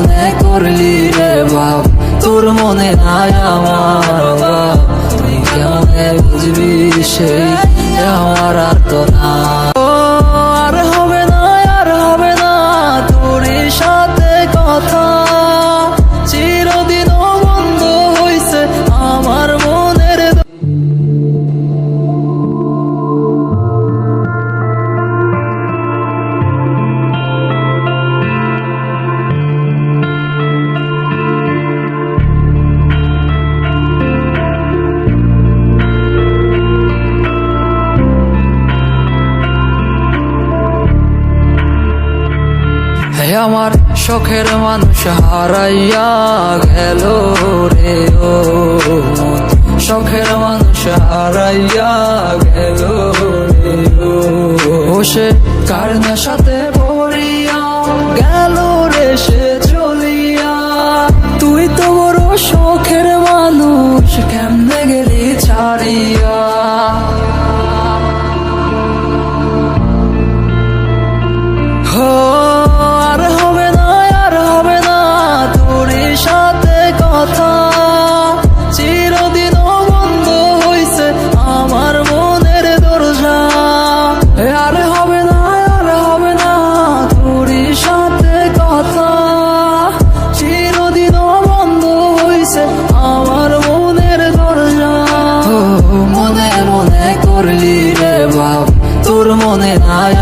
মনে করলি রে বাপ, তোর মনে নাই আমার বাপ তুই কেমনে বুঝবি সেই আমার আর তো না আমার শখের মানুষ হারাইয়া গেল রে ও শখের মানুষ হারাইয়া গেল রে ও। সে কার সাথে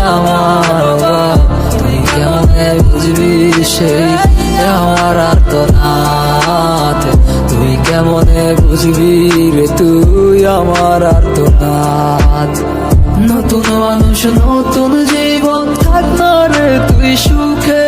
আমার তুই কেমনে বুঝবি সেই আমার আর্তনাথ তুই কেমনে বুঝবি রে তুই আমার আর্তনাথ নতুন মানুষ নতুন জীবন থাক রে তুই সুখে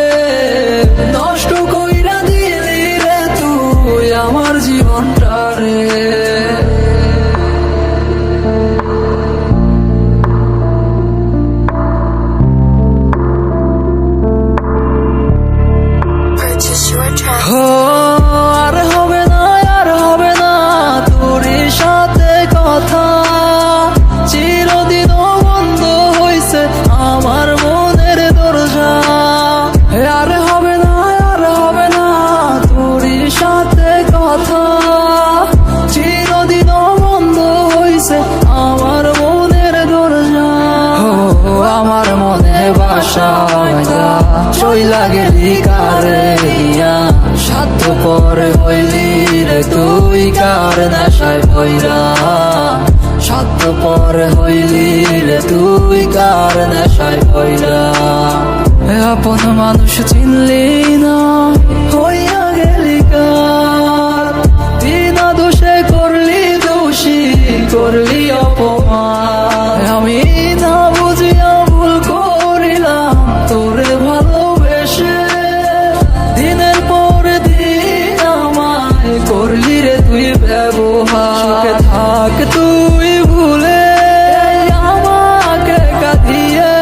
পরে হইলি রে তুই কার নেশায় ভৈরা? সাধ্য পর হইলি রে তুই কার নেশায় ভৈরা? আপন মানুষ চিনলি না, হইয়া গেলি কার? তুই ব্যবহার থাক তুই ভুলে। আমাকে কাঁদিয়ে।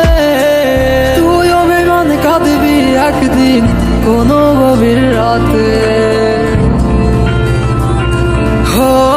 তুই অভিমান কাঁদবি একদিন কোনো গভীর রাতে। হো